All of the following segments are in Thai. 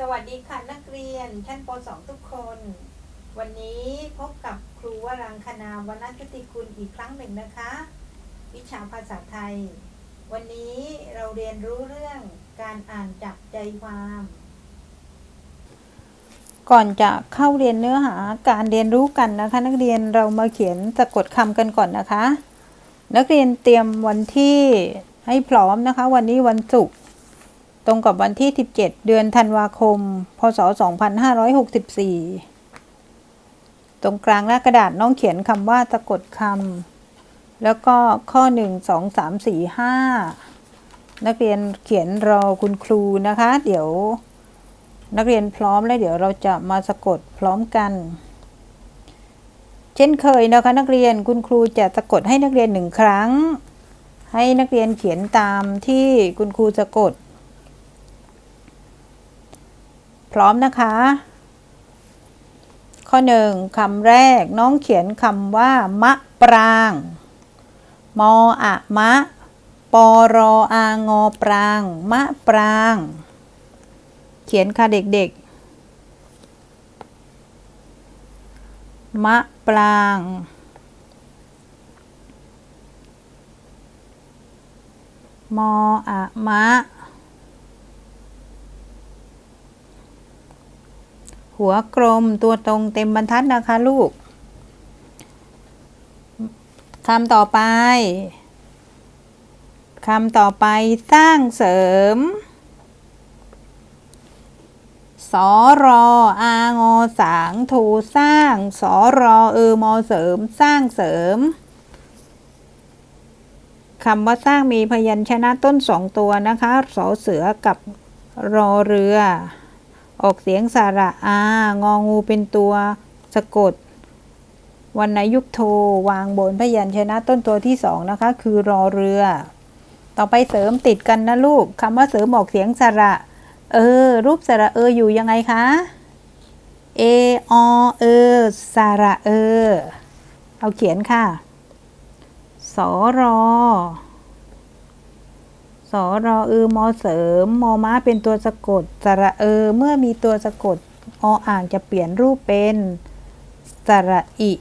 สวัสดีค่ะนักเรียนชั้นป .2 ทุกคน วันนี้พบกับครูวรังคณาวรรณชุติคุณอีกครั้งหนึ่งนะคะ วิชาภาษาไทย วันนี้เราเรียนรู้เรื่องการอ่านจับใจความ ก่อนจะเข้าเรียนเนื้อหาการเรียนรู้กันนะคะ นักเรียนเรามาเขียนสะกดคำกันก่อนนะคะ นักเรียนเตรียมวันที่ให้พร้อมนะคะ วันนี้วันศุกร์ ตรงกับวันที่ 17 เดือนธันวาคม พศ 2564 ตรงกลางหน้ากระดาษน้องเขียนคำว่าสะกดคำแล้วก็ข้อ 1 2 3 4 5 นักเรียนเขียนรอคุณครูนะคะ เดี๋ยวนักเรียนพร้อมแล้วเดี๋ยวเราจะมาสะกดพร้อมกัน เช่นเคยนะคะ นักเรียนคุณครูจะสะกดให้นักเรียนหนึ่งครั้ง ให้นักเรียนเขียนตามที่คุณครูสะกด พร้อมนะคะ ข้อหนึ่งคำแรกน้องเขียนคำว่ามะปราง มออะมะ ปอรออางอปราง มะปราง เขียนค่ะเด็กๆ มะปรางมออะมะ หัวกลมตัวตรงเต็มบรรทัดนะคะลูกคำต่อไปคำต่อไปสร้างเสริม สอรออางอสางถูสร้าง สอรอเออมอเสริม สร้างเสริมคำว่าสร้างมีพยัญชนะต้นสองตัวนะคะ สอเสือกับรอเรือ ออกเสียงสระอางองูเป็นตัวสะกดวรรณยุกโทวางบนพยัญชนะต้นตัวที่สองนะคะ คือรอเรือ ต่อไปเสริมติดกันนะลูกคำว่าเสริมออกเสียงสระ เออ รูปสระเอออยู่ยังไงคะเออเออสระเออ เอาเขียนค่ะสอรอ สอรอเออมอเสริม มอม้าเป็นตัวสะกด สระเออ เมื่อมีตัวสะกด ออ่างจะเปลี่ยนรูปเป็น สระอิ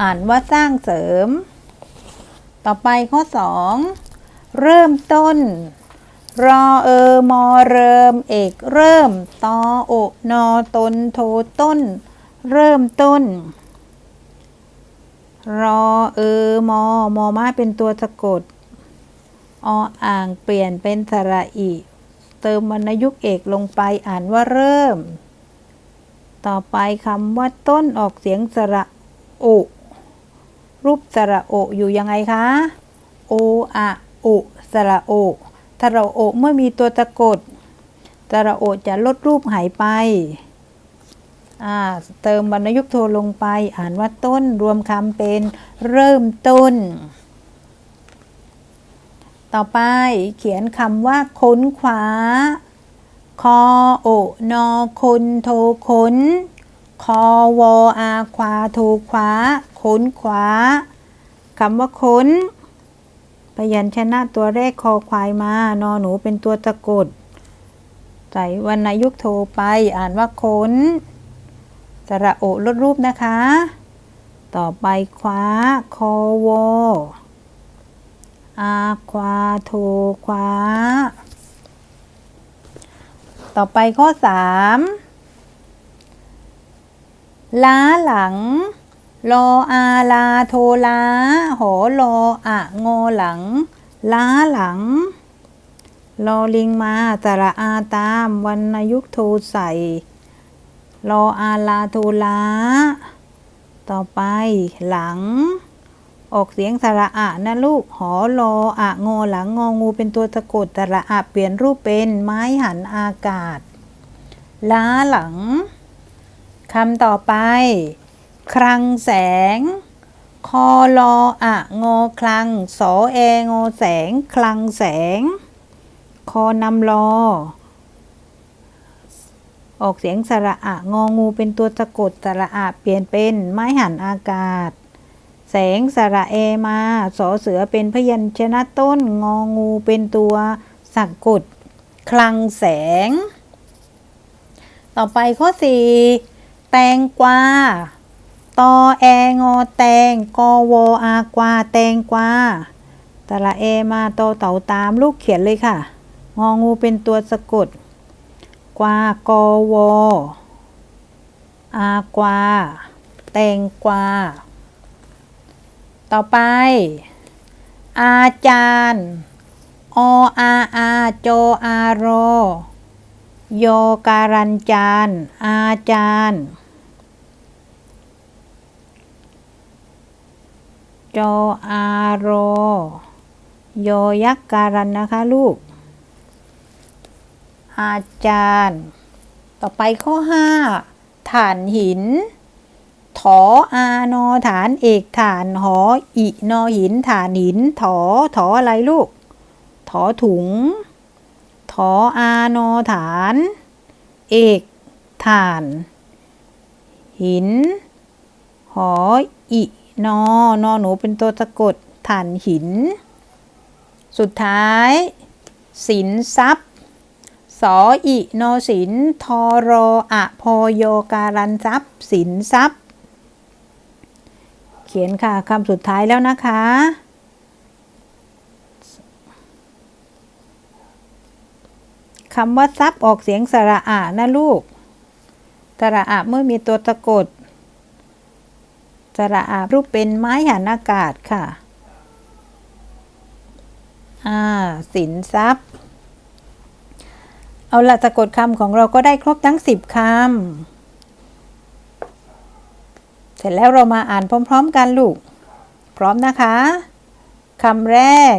อ่านว่าสร้างเสริม ต่อไปข้อสองเริ่มต้น รอเออมอเริ่ม เอกเริ่ม ตอโอนอตนโทต้น เริ่มต้นรอเออมอ มอมาเป็นตัวสะกด ออ่างเปลี่ยนเป็นสระอีเติมวรรณยุกต์เอกลงไปอ่านว่าเริ่ม ต่อไปคำว่าต้นออกเสียงสระอุ รูปสระโออยู่ยังไงคะ โออะอุสระโอสระโอเมื่อมีตัวสะกดสระโอจะลดรูปหายไปเติมวรรณยุกต์โทลงไป อ่านว่าต้นรวมคำเป็นเริ่มต้น ต่อไปเขียนคำว่าค้นคว้าคอโอนอคนโทค้นคอวออาควาโทคว้าค้นคว้าคำว่าค้นพยัญชนะตัวแรกคอควายมานอหนูเป็นตัวตะกดใส่วรรณยุกโทไปอ่านว่าค้นสระโอลดรูปนะคะ ต่อไปคว้าคอวอ อาควาโทควาต่อไปข้อสามล้าหลังรออาลาโทลาหอรออะงอหลัง ล้าหลังรอลิงมาสระอาตามวรรณยุกโทใส่รออาลาโทลา ต่อไปหลัง ออกเสียงสระอะนะลูก หอรออะงอหลังงองูเป็นตัวสะกดสระอะเปลี่ยนรูปเป็นไม้หันอากาศ ล้าหลังคำต่อไป คลังแสง คอลออะงอคลัง สอแองอแสง คลังแสง คอนำลอ ออกเสียงสระอะงองูเป็นตัวสะกดสระอะเปลี่ยนเป็นไม้หันอากาศ แสงสระเอมาสอเสือเป็นพยัญชนะต้น งองูเป็นตัวสะกดคลังแสง ต่อไปข้อ 4 แตงกวาตอแองอแตงกอวออากวาแตงกวาตะละเอมาโตเต่าตามลูกเขียนเลยค่ะ งองูเป็นตัวสะกด กวากอวออากวา แตงกวา ต่อไป อาจารย์ ออาอาโจอารโยการันจานอาจารย์ โจออารโยยักษ์การันนะคะลูก อาจารย์ ต่อไปข้อ 5 ฐานหิน ถออานอฐานเอกฐานหออินอหินฐานหินถอถออะไรลูก ถอถุง ถออานอฐาน เอกฐาน หิน หออินอนอหนูเป็นตัวสะกดฐานหิน สุดท้ายสินทรัพย์สออิโนสินทอรออะพโยการันทรัพย์สินทรัพย์ ขียนค่ะคำสุดท้ายแล้วนะคะ คำว่าทรัพย์ออกเสียงสระอะนะลูก สระอะเมื่อมีตัวสะกด สระอะรูปเป็นไม้หันอากาศค่ะ อ่า สินทรัพย์ เอาละสะกดคำของเราก็ได้ครบทั้ง10คำ ร็จแล้วเรามาอ่านพร้อม ๆ กันลูก พร้อมนะคะคำแรก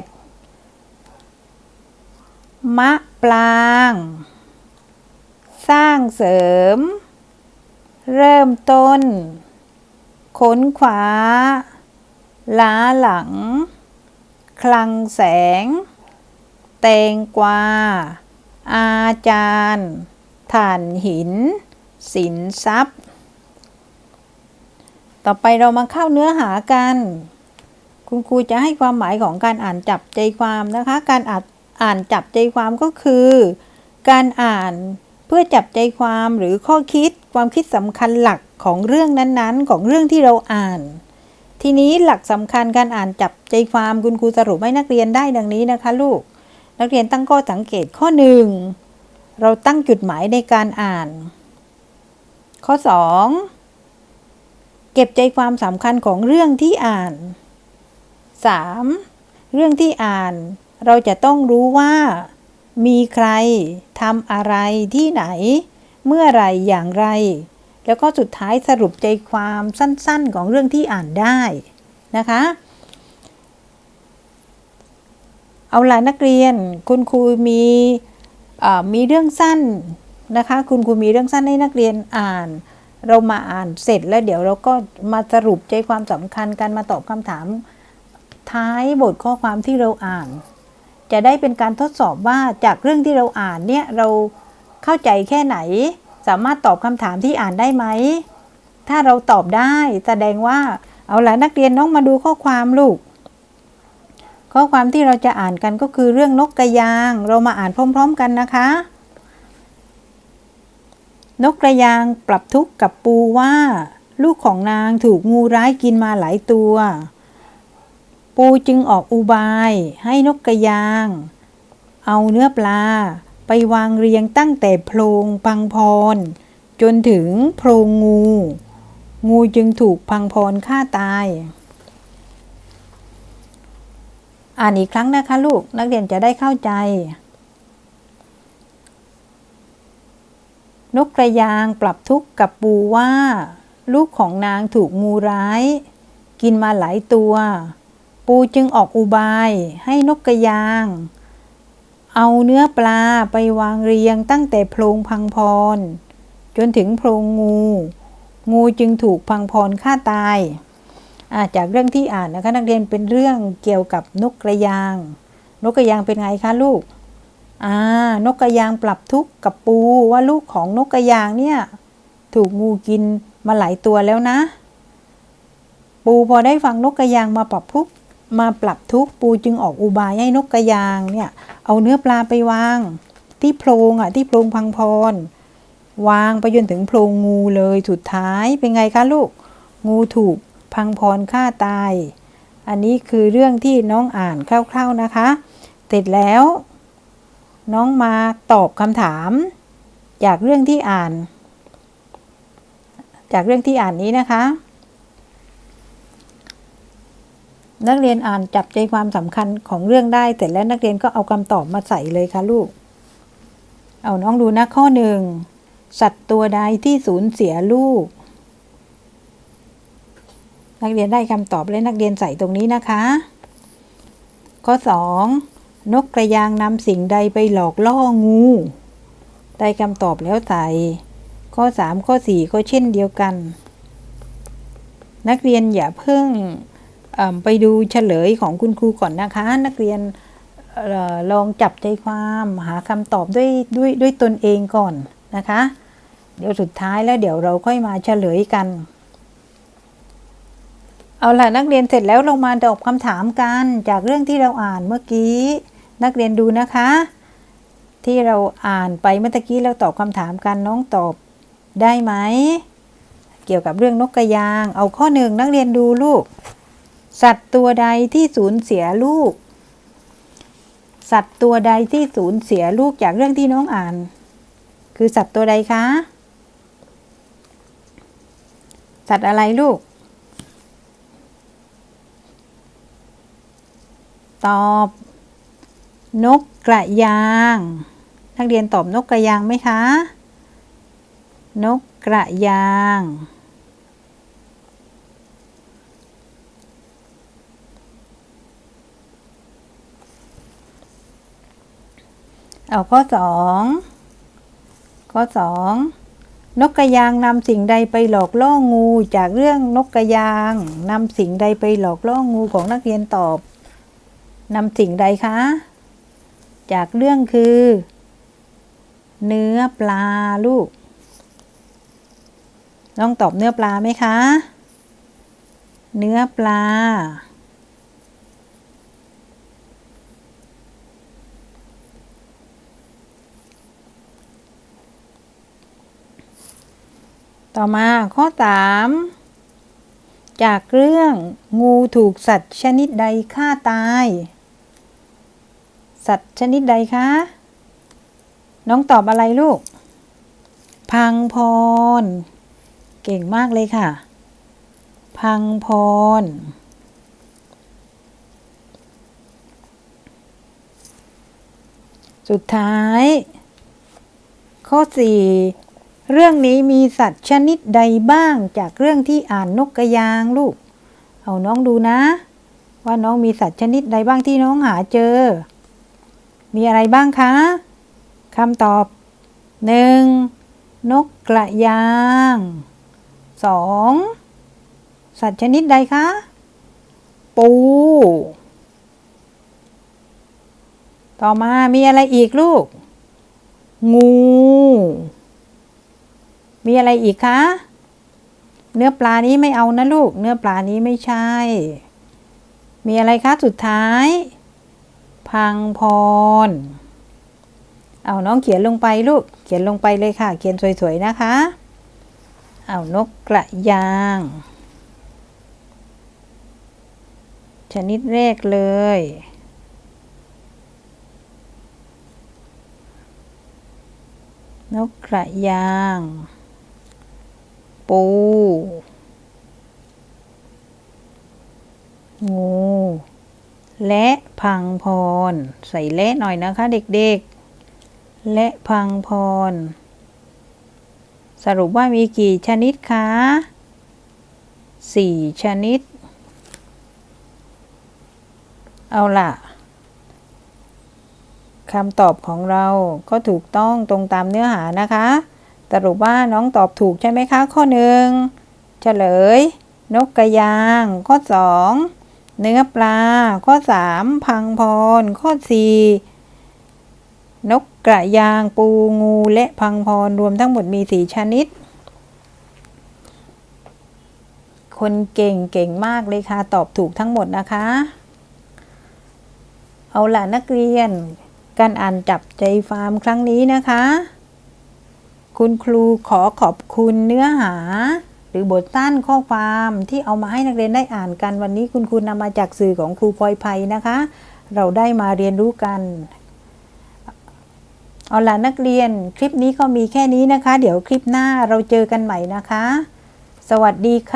มะปลาง สร้างเสริม เริ่มต้น ค้นขวาล้าหลัง คลังแสง แตงกวา อาจารย์ ถ่านหิน สินทรัพย์ ต่อไปเรามาเข้าเนื้อหากัน คุณครูจะให้ความหมายของการอ่านจับใจความนะคะ การอ่านอ่านจับใจความก็คือ การอ่านเพื่อจับใจความหรือข้อคิดความคิดสำคัญหลักของเรื่องนั้นๆ ของเรื่องที่เราอ่าน ทีนี้หลักสำคัญการอ่านจับใจความคุณครูสรุปให้นักเรียนได้ดังนี้นะคะลูก นักเรียนตั้งข้อสังเกตข้อหนึ่งเราตั้งจุดหมายในการอ่าน ข้อ 2 เก็บใจความสำคัญของเรื่องที่อ่าน 3. เรื่องที่อ่าน เราจะต้องรู้ว่า มีใครทำอะไรที่ไหน เมื่อไรอย่างไร แล้วก็สุดท้ายสรุปใจความสั้นๆของเรื่องที่อ่านได้นะคะ เอาล่ะนักเรียนคุณครูมีมีเรื่องสั้นนะคะ คุณครูมีเรื่องสั้นให้นักเรียนอ่าน เรามาอ่านเสร็จแล้วเดี๋ยวเราก็มาสรุปใจความสำคัญกันมาตอบคำถาม ท้ายบทข้อความที่เราอ่าน จะได้เป็นการทดสอบว่าจากเรื่องที่เราอ่านเนี่ยเราเข้าใจแค่ไหน สามารถตอบคำถามที่อ่านได้ไหม ถ้าเราตอบได้แสดงว่าเอาละนักเรียนน้องมาดูข้อความลูก ข้อความที่เราจะอ่านกันก็คือเรื่องนกกระยาง เรามาอ่านพร้อม ๆ กันนะคะ นกกระยางปรับทุกข์กับปูว่า ลูกของนางถูกงูร้ายกินมาหลายตัว ปูจึงออกอุบายให้นกกระยาง เอาเนื้อปลาไปวางเรียงตั้งแต่โพรงพังพร จนถึงโพรงงู งูจึงถูกพังพรฆ่าตาย อ่านอีกครั้งนะคะลูกนักเรียนจะได้เข้าใจ นกกระยางปรับทุกข์กับปูว่า ลูกของนางถูกงูร้าย กินมาหลายตัว ปูจึงออกอุบายให้นกกระยาง เอาเนื้อปลาไปวางเรียงตั้งแต่โพรงพังพร จนถึงโพรงงู งูจึงถูกพังพรฆ่าตายาจากเรื่องที่อ่านนะคะนักเรียนเป็นเรื่องเกี่ยวกับนกกระยาง นกกระยางเป็นไงคะลูก อ่านกกระยางปรับทุกข์กับปูว่าลูกของนกกระยางเนี่ยถูกงูกินมาหลายตัวแล้วนะ ปูพอได้ฟังนกกระยางมาปรับทุกข์มาปรับทุกข์ปูจึงออกอุบายให้นกกระยางเนี่ยเอาเนื้อปลาไปวาง ที่โพรงอะที่โพรงพังพร วางไปจนถึงโพรงงูเลยสุดท้ายเป็นไงคะลูก งูถูกพังพรฆ่าตาย อันนี้คือเรื่องที่น้องอ่านคร่าวๆนะคะ เสร็จแล้ว น้องมาตอบคำถาม จากเรื่องที่อ่าน จากเรื่องที่อ่านนี้นะคะ นักเรียนอ่านจับใจความสำคัญของเรื่องได้เสร็จแล้วนักเรียนก็เอาคำตอบมาใส่เลยค่ะลูก เอาน้องดูนะข้อหนึ่งสัตว์ตัวใดที่สูญเสียลูก นักเรียนได้คำตอบและนักเรียนใส่ตรงนี้นะคะ ข้อ 2. นกกระยางนำสิ่งใดไปหลอกล่องู ได้คำตอบแล้วใส่ข้อ 3 ข้อ 4 ก็เช่นเดียวกัน นักเรียนอย่าเพิ่งไปดูเฉลยของคุณครูก่อนนะคะ นักเรียนออลองจับใจความหาคำตอบด้วยด้วยด้วยตนเองก่อนนะคะ เดี๋ยวสุดท้ายแล้วเดี๋ยวเราค่อยมาเฉลยกัน เอาล่ะนักเรียนเสร็จแล้วเรามาตอบคำถามกันจากเรื่องที่เราอ่านเมื่อกี้ นักเรียนดูนะคะ ที่เราอ่านไปเมื่อกี้เราตอบคำถามกันน้องตอบได้ไหม เกี่ยวกับเรื่องนกกระยาง เอาข้อหนึ่งนักเรียนดูลูก สัตว์ตัวใดที่สูญเสียลูก สัตว์ตัวใดที่สูญเสียลูกจากเรื่องที่น้องอ่าน คือสัตว์ตัวใดคะ สัตว์อะไรลูก ตอบ นกกระยาง นักเรียนตอบนกกระยางไหมคะ นกกระยาง เอาข้อสองข้อสองนกกระยางนำสิ่งใดไปหลอกล่องูจากเรื่องนกกระยางนำสิ่งใดไปหลอกล่องูของนักเรียนตอบนำสิ่งใดคะ จากเรื่องคือ เนื้อปลาลูกน้องตอบเนื้อปลาไหมคะ เนื้อปลา ต่อมาข้อ 3 จากเรื่องงูถูกสัตว์ชนิดใดฆ่าตาย สัตว์ชนิดใดคะ น้องตอบอะไรลูก พังพร เก่งมากเลยค่ะ พังพร สุดท้าย ข้อ 4 เรื่องนี้มีสัตว์ชนิดใดบ้างจากเรื่องที่อ่านนกกระยางลูก เอาน้องดูนะ ว่าน้องมีสัตว์ชนิดใดบ้างที่น้องหาเจอ มีอะไรบ้างคะคำตอบ 1. นกกระยาง 2. สัตว์ชนิดใดคะ ปู ต่อมามีอะไรอีกลูก งู มีอะไรอีกคะ เนื้อปลานี้ไม่เอานะลูก เนื้อปลานี้ไม่ใช่ มีอะไรคะสุดท้าย พังพร เอาน้องเขียนลงไปลูก เขียนลงไปเลยค่ะ เขียนสวยๆนะคะ เอานกกระยาง ชนิดแรกเลย นกกระยาง ปูงู และพังพร ใส่และหน่อยนะคะเด็กๆ และพังพร สรุปว่ามีกี่ชนิดคะสี่ชนิด เอาล่ะคำตอบของเราก็ถูกต้องตรงตามเนื้อหานะคะ สรุปว่าน้องตอบถูกใช่ไหมคะ ข้อหนึ่งเฉลย นกกระยาง ข้อสอง เนื้อปลา ข้อสามพังพร ข้อสี่นกกระยางปูงูและพังพร รวมทั้งหมดมีสี่ชนิด คนเก่งเก่งมากเลยค่ะ ตอบถูกทั้งหมดนะคะ เอาล่ะนักเรียน การอ่านจับใจฟาร์มครั้งนี้นะคะ คุณครูขอขอบคุณเนื้อหา รือบทสั้นข้อความที่เอามาให้นักเรียนได้อ่านกันวันนี้คุณครูนำมาจากสื่อของครูพลอยภัยนะคะ เราได้มาเรียนรู้กันเอาล่ะนักเรียนคลิปนี้ก็มีแค่นี้นะคะ เดี๋ยวคลิปหน้าเราเจอกันใหม่นะคะ สวัสดีค่ะ